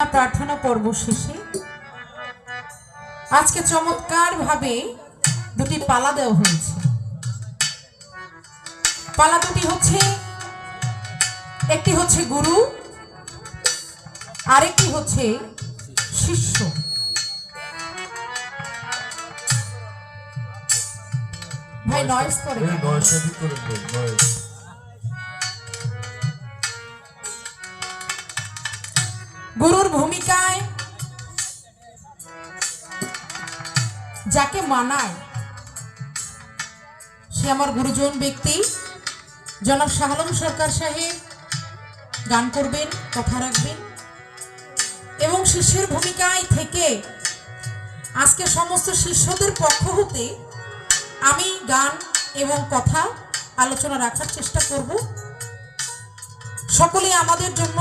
প্রার্থনা পর্ব শেষে আজকে চমৎকার ভাবে দুটি পালা দেওয়া হয়েছে। পালা দুটি হচ্ছে একটি হচ্ছে গুরু আরেকটি হচ্ছে শিষ্য। ভাই নয়েস করে গুরুর ভূমিকায় যাকে মানায় সে আমার গুরুজন ব্যক্তি। জনাব শাহালম সরকার সাহেব গান করবেন, কথা রাখবেন। এবং শিষ্যের ভূমিকায় থেকে আজকে সমস্ত শিষ্যদের পক্ষ হতে আমি গান এবং কথা আলোচনা রাখার চেষ্টা করব। সকলে আমাদের জন্য